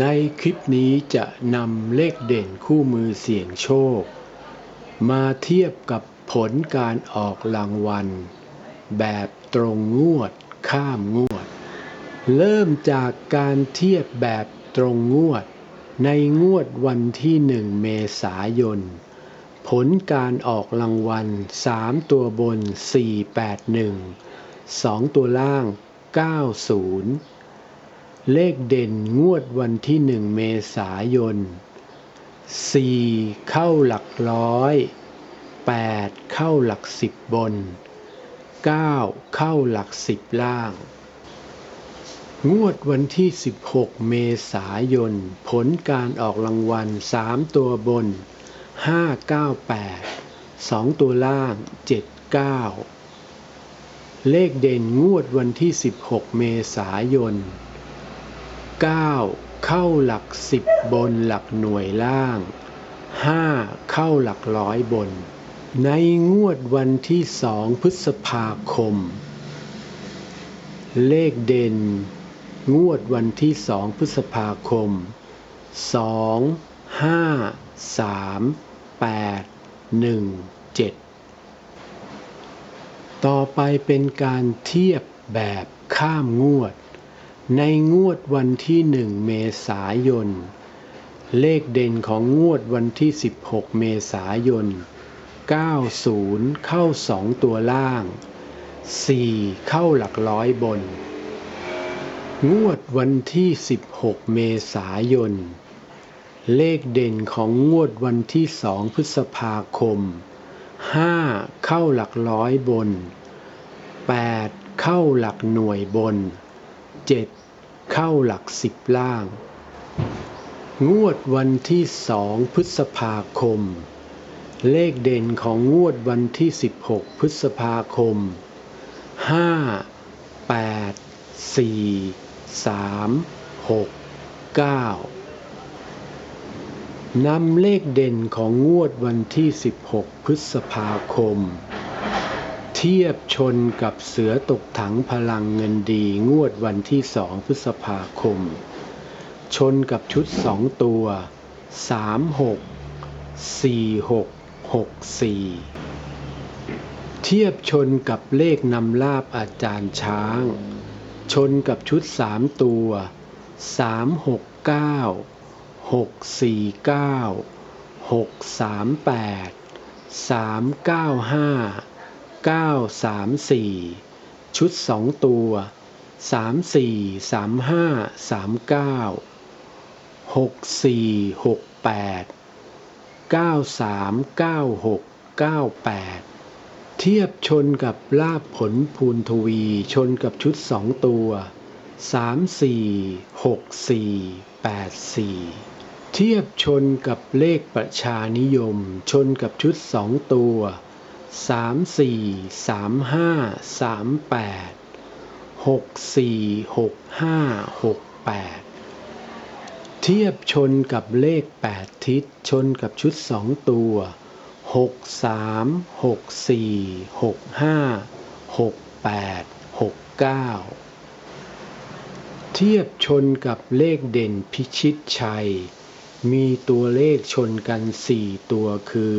ในคลิปนี้จะนำเลขเด่นคู่มือเสี่ยงโชค มาเทียบกับผลการออกรางวัล แบบตรงงวดข้ามงวด เริ่มจากการเทียบแบบตรงงวด ในงวดวันที่หนึ่งเมษายน ผลการออกรางวัล 3 ตัวบน 481 2 ตัวล่าง 90 เลขเด่นงวดวันที่หนึ่งเมษายน 4 เข้าหลักร้อย 8 เข้าหลักสิบบน 9 เข้าหลักสิบล่าง งวดวันที่ 16 เมษายน ผลการออกรางวัล 3 ตัวบน 598 2 ตัวล่าง 79 เลขเด่นงวดวันที่ 16 เมษายน 9 เข้าหลักสิบบนหลักหน่วยล่าง 5 เข้าหลักร้อยบน ในงวดวันที่สองพฤษภาคม เลขเด่น งวดวันที่สองพฤษภาคม 2 5 3 8 1 7 ต่อไปเป็นการเทียบแบบข้ามงวด ในงวดวันที่หนึ่งเมษายน เลขเด่นของงวดวันที่ 16 เมษายน 90 เข้า 2 ตัวล่าง 4 เข้าหลักร้อยบน งวดวันที่ 16 เมษายน เลขเด่นของงวดวันที่2พฤษภาคม 5 เข้าหลักร้อยบน 8 เข้าหลักหน่วยบน 7 เข้าหลักสิบล่าง งวดวันที่สองพฤษภาคม เลขเด่นของงวดวันที่ 16 พฤษภาคม 5 8 4 3 6 9นำเลขเด่นของงวดวันที่ 16 พฤษภาคม เทียบชนกับเสือตกถังพลังเงินดีงวดวันที่สองพฤษภาคม ชนกับชุดสองตัวสามหกสี่หกหกสี่เทียบชนกับเลขนำลาบอาจารย์ช้าง ชนกับชุดสามตัวสามหกเก้าหกสี่เก้าหกสามแปดสามเก้าห้า 9 3 4 ชุด 2 ตัว 3 4 3 5 3 9 6 4 6 8 9 3 9 6 9 8 เทียบชนกับลาบผลภูนทวีชนกับชุด 2 ตัว 3 4 6 4 8 4 เทียบชนกับเลขประชานิยม ชนกับชุด 2 ตัว สามสี่สามห้าสามแปดหกสี่หกห้าหกแปดเทียบชนกับเลขแปดทิศชนกับชุดสองตัวหกสามหกสี่หกห้าหกแปดหกเก้าเทียบชนกับเลขเด่นพิชิตชัย มีตัวเลขชนกันสี่ตัวคือ